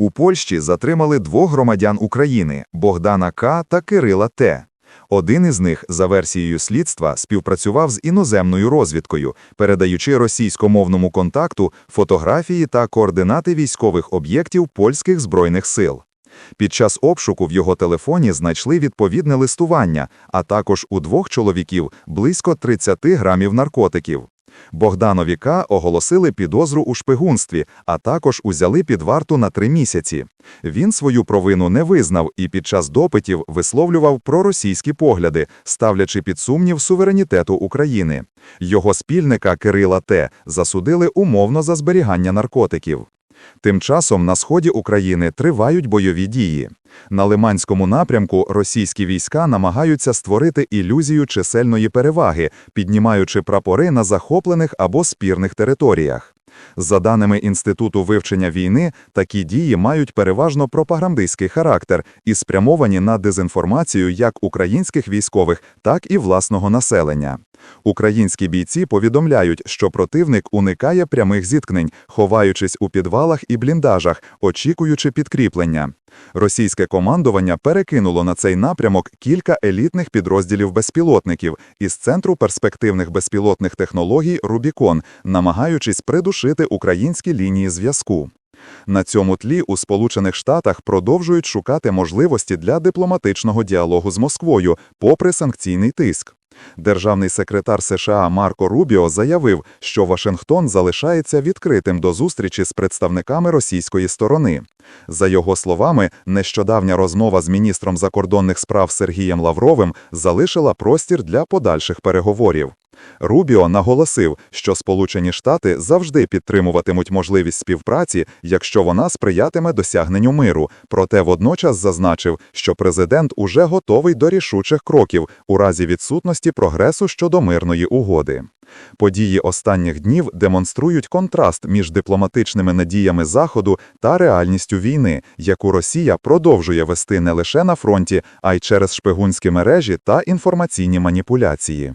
У Польщі затримали двох громадян України Богдана К. та Кирила Т. Один із них, за версією слідства, співпрацював з іноземною розвідкою, передаючи російськомовному контакту фотографії та координати військових об'єктів польських збройних сил. Під час обшуку в його телефоні знайшли відповідне листування, а також у двох чоловіків близько 30 грамів наркотиків. Богданові К. оголосили підозру у шпигунстві, а також узяли під варту на три місяці. Він свою провину не визнав і під час допитів висловлював проросійські погляди, ставлячи під сумнів суверенітету України. Його спільника Кирила Т. засудили умовно за зберігання наркотиків. Тим часом на сході України тривають бойові дії. На Лиманському напрямку російські війська намагаються створити ілюзію чисельної переваги, піднімаючи прапори на захоплених або спірних територіях. За даними Інституту вивчення війни, такі дії мають переважно пропагандистський характер і спрямовані на дезінформацію як українських військових, так і власного населення. Українські бійці повідомляють, що противник уникає прямих зіткнень, ховаючись у підвалах і бліндажах, очікуючи підкріплення. Російське командування перекинуло на цей напрямок кілька елітних підрозділів безпілотників із Центру перспективних безпілотних технологій «Рубікон», намагаючись придушити українські лінії зв'язку. На цьому тлі у Сполучених Штатах продовжують шукати можливості для дипломатичного діалогу з Москвою, попри санкційний тиск. Державний секретар США Марко Рубіо заявив, що Вашингтон залишається відкритим до зустрічі з представниками російської сторони. За його словами, нещодавня розмова з міністром закордонних справ Сергієм Лавровим залишила простір для подальших переговорів. Рубіо наголосив, що Сполучені Штати завжди підтримуватимуть можливість співпраці, якщо вона сприятиме досягненню миру, проте водночас зазначив, що президент уже готовий до рішучих кроків у разі відсутності прогресу щодо мирної угоди. Події останніх днів демонструють контраст між дипломатичними надіями Заходу та реальністю війни, яку Росія продовжує вести не лише на фронті, а й через шпигунські мережі та інформаційні маніпуляції.